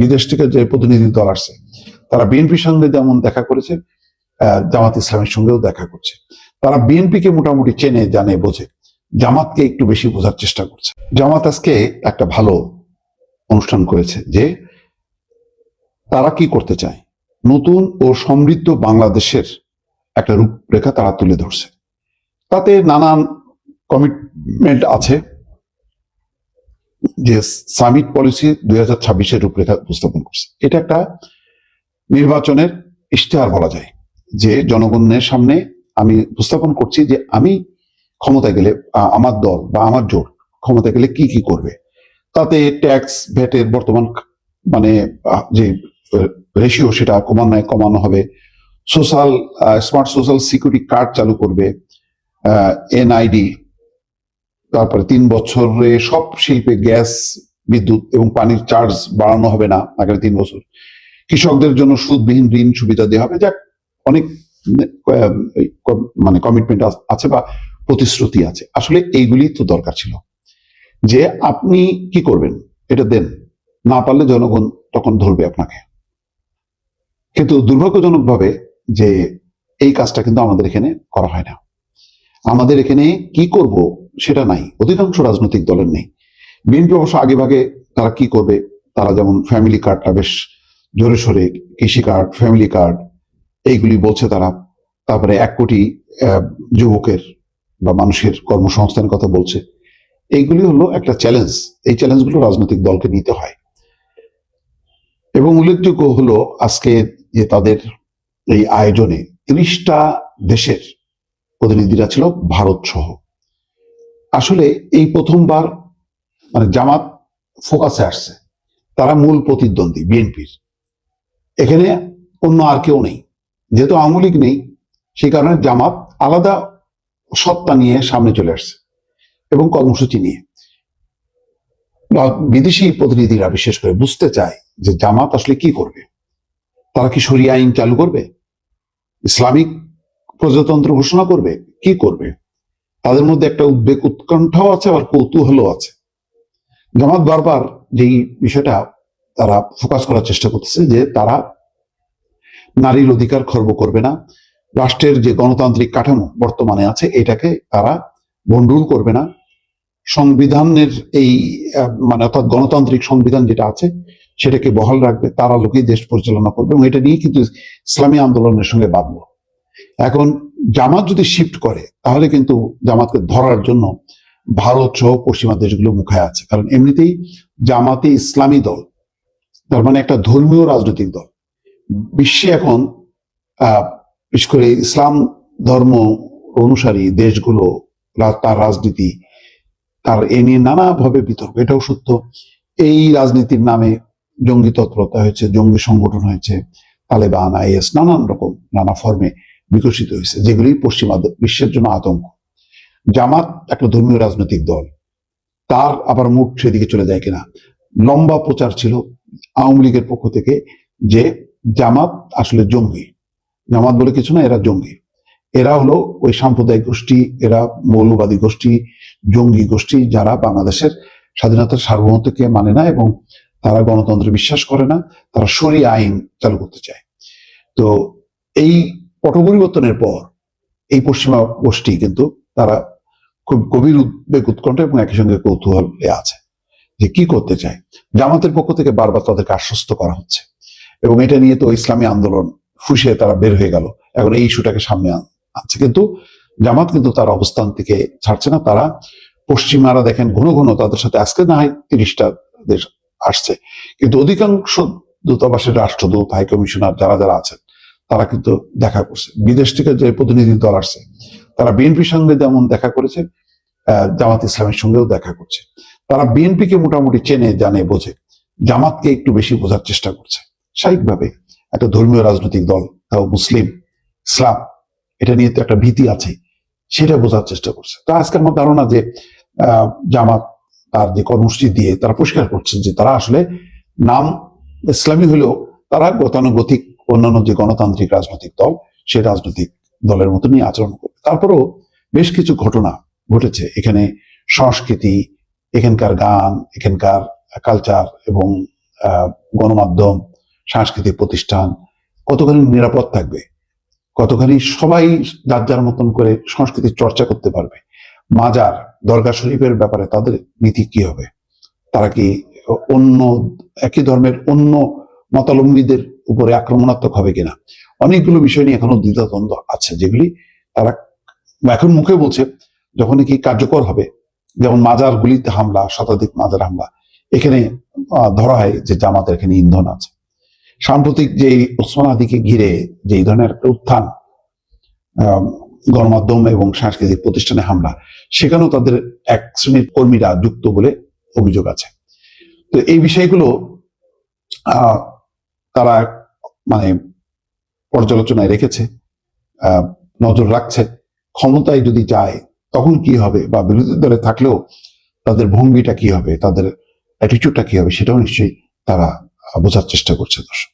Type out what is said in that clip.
বিদেশ থেকে যে প্রতিনিধি দল আসছে, তারা বিএনপির সঙ্গে যেমন দেখা করেছে জামাত ইসলামের সঙ্গেও দেখা করছে। তারা বিএনপিকে মোটামুটি চেনে, জানে, বোঝে। জামাতকে একটু বেশি বোঝার চেষ্টা করছে। জামাত আজকে একটা ভালো অনুষ্ঠান করেছে যে তারা কি করতে চায়? নতুন ও সমৃদ্ধ বাংলাদেশের একটা রূপরেখা তারা তুলে ধরছে। তাতে নানান কমিটমেন্ট আছে। যে সামিট পলিসি দুই হাজার ছাব্বিশের রূপরেখা উপস্থাপন করছে। এটা একটা নির্বাচনের ইশতেহার বলা যায় যে জনগণের সামনে আমি উপস্থাপন করছি যে আমি ক্ষমতায় গেলে আমার দল বা আমার জোট ক্ষমতায় গেলে কি কি করবে? তাতে ট্যাক্স ভ্যাটের বর্তমান মানে যে রেশিও সেটা কমানো কমানো হবে। Social smart social security card চালু করবে। এনআইডি তারপরে তিন বছরে সব শিল্পে গ্যাস, বিদ্যুৎ এবং পানির চার্জ বাড়ানো হবে না আগামী তিন বছর। কৃষকদের জন্য সুদবিহীন ঋণ সুবিধা দেওয়া হবে। যাক, অনেক মানে কমিটমেন্ট আছে বা প্রতিশ্রুতি আছে। আসলে এইগুলি তো দরকার ছিল। যে আপনি কি করবেন, এটা দেন। না পারলে জনগণ তখন ধরবে আপনাকে। কিন্তু দুর্ভাগ্যজনকভাবে যে এই কাজটা কিন্তু আমাদের এখানে করা হয় না। আমাদের এখানে কি করব সেটা নাই। অধিকাংশ রাজনৈতিক দলের নেই। বিএনপি অবশ্য আগে ভাগে তারা কি করবে? তারা যেমন ফ্যামিলি কার্ডটা বেশ জোরে সোরে কৃষি কার্ড ফ্যামিলি কার্ড এইগুলি বলছে তারা। তারপরে এক কোটি যুবকের বা মানুষের কর্মসংস্থানের কথা বলছে। এইগুলি হলো একটা চ্যালেঞ্জ এই চ্যালেঞ্জগুলো রাজনৈতিক দলকে নিতে হয়। এবং উল্লেখযোগ্য হলো আজকে যে তাদের এই আয়োজনে তিরিশটা দেশের প্রতিনিধিরা ছিল, ভারত সহ। আসলে এই প্রথমবার মানে জামাত ফোকাসে আসছে। তারা মূল প্রতিদ্বন্দ্বী, বিএনপির। এখানে অন্য আর কেউ নেই। যেহেতু আওয়ামী নেই, সেই কারণে জামাত আলাদা সত্তা নিয়ে সামনে চলে আসছে এবং কর্মসূচি নিয়ে। বিদেশি প্রতিনিধিরা বিশেষ করে বুঝতে চায় যে জামাত আসলে কি করবে। তারা কি সরিয়া আইন চালু করবে? ইসলামিক প্রজাতন্ত্র ঘোষণা করবে? কি করবে? তাদের মধ্যে একটা উদ্বেগ উৎকণ্ঠাও আছে, আবার কৌতূহলও আছে। জামাত বারবার যেই বিষয়টা তারা ফোকাস করার চেষ্টা করতেছে যে তারা নারীর অধিকার খর্ব করবে না, রাষ্ট্রের যে গণতান্ত্রিক কাঠামো বর্তমানে আছে, এটাকে তারা ভণ্ডুল করবে না। সংবিধানের এই মানে অর্থাৎ গণতান্ত্রিক সংবিধান যেটা আছে, সেটাকে বহাল রাখবে, তারা লোকেই দেশ পরিচালনা করবে এবং এটা নিয়ে কিন্তু ইসলামী আন্দোলনের সঙ্গে বাঁধলো এখন জামাত যদি শিফট করে, তাহলে কিন্তু জামাতকে ধরার জন্য ভারত সহ পশ্চিমা দেশগুলো মুখে আছে। কারণ এমনিতেই জামাতে ইসলামী দল, তার মানে একটা ধর্মীয় রাজনৈতিক দল। বিশ্বে এখন বিশেষ করে ইসলাম ধর্ম অনুসারী দেশগুলো তার রাজনীতি, তার এ নিয়ে নানাভাবে বিতর্ক, এটাও সত্য। এই রাজনীতির নামে জঙ্গি তৎপরতা হয়েছে, জঙ্গি সংগঠন হয়েছে, তালেবান, আইএস, নানান রকম, নানা ফর্মে বিকশিত হয়েছে, যেগুলি পশ্চিমা বিশ্বের জন্য আতঙ্ক। জামাত একটা ধর্মীয় রাজনৈতিক দল। তার আবার মুখ সেদিকে চলে যায় কিনা? লম্বা প্রচার ছিল আওয়ামী লীগের পক্ষ থেকে যে জামাত আসলে জঙ্গি। জামাত বলে কিছু না, এরা জঙ্গি। এরা হলো ওই সাম্প্রদায়িক গোষ্ঠী, এরা মৌলবাদী গোষ্ঠী, জঙ্গি গোষ্ঠী, যারা বাংলাদেশের স্বাধীনতার সার্বভৌমত্বকে মানে না এবং তারা গণতন্ত্রে বিশ্বাস করে না, তারা সরি আইন চালু করতে চায়। তো এই পট পরিবর্তনের পর এই পশ্চিমা গোষ্ঠী কিন্তু তারা খুব গভীর উদ্বেগ উৎকণ্ঠা এবং একই সঙ্গে কৌতূহলে আছে যে কি করতে চায়। জামাতের পক্ষ থেকে বারবার তাদেরকে আশ্বস্ত করা হচ্ছে এবং এটা নিয়ে তো ইসলামী আন্দোলন ফুসে তারা বের হয়ে গেল। এখন এই ইস্যুটাকে সামনে আন- আনছে। কিন্তু জামাত কিন্তু তার অবস্থান থেকে ছাড়ছে না। তারা পশ্চিমারা দেখেন ঘন ঘন তাদের সাথে আজকে না হয় তিরিশটা দেশ আসছে। কিন্তু অধিকাংশ দূতাবাসের রাষ্ট্রদূত, হাই কমিশনার যারা যারা আছেন তারা কিন্তু দেখা করছে। বিদেশ থেকে যে প্রতিনিধি দল আসছে, তারা বিএনপির সঙ্গে যেমন দেখা করেছে জামাত ইসলামের সঙ্গেও দেখা করছে। তারা বিএনপিকে মোটামুটি চেনে, জানে, বোঝে। জামাতকে একটু বেশি বোঝার চেষ্টা করছে। স্বাভাবিকভাবে একটা ধর্মীয় রাজনৈতিক দল, তাও মুসলিম, ইসলাম, এটা নিয়ে তো একটা ভীতি আছে, সেটা বোঝার চেষ্টা করছে। তো আজকে আমার ধারণা যে জামাত তার যে কর্মসূচি দিয়ে তারা পরিষ্কার করছে যে তারা আসলে নাম ইসলামী হলেও তারা গতানুগতিক অন্যান্য যে গণতান্ত্রিক রাজনৈতিক দল, সেই রাজনৈতিক দলের মতো নিয়ে আচরণ করবে। তারপরেও বেশ কিছু ঘটনা ঘটেছে। এখানে সংস্কৃতি, এখানকার গান, এখানকার কালচার এবং গণমাধ্যম, সাংস্কৃতিক প্রতিষ্ঠান, কতখানি নিরাপদ থাকবে? কতখানি সবাই যার যার মতন করে সংস্কৃতির চর্চা করতে পারবে? মাজার, দরগা শরীফের ব্যাপারে তাদের নীতি কি হবে? তারা কি অন্য, একই ধর্মের অন্য মতাবলম্বীদের উপরে আক্রমণাত্মক হবে কিনা। অনেকগুলো বিষয় নিয়ে এখনও দ্বিধাদ্বন্দ্ব আছে, যেগুলি তারা এখন মুখে বলছে যখন কি কার্যকর হবে। যেমন মাজার গুলিতে হামলা, শতাধিক মাজার হামলা। এখানে ধরা হয় যে জামাতের এখানে ইন্ধন আছে। সাম্প্রতিক যে ওসমান আদিকে ঘিরে যে ধরনের একটা উত্থান গণমাধ্যম এবং সাংস্কৃতিক প্রতিষ্ঠানে হামলা, সেখানেও তাদের এক শ্রেণির কর্মীরা যুক্ত বলে অভিযোগ আছে। তো এই বিষয়গুলো তারা মানে পর্যালোচনায় রেখেছে নজর রাখছে, ক্ষমতায় যদি যায়, তখন কি হবে? বা বিরোধী দলে থাকলেও তাদের ভঙ্গিটা কি হবে? তাদের অ্যাটিটিউডটা কি হবে? সেটাও নিশ্চয়ই তারা বোঝার চেষ্টা করছে দর্শক।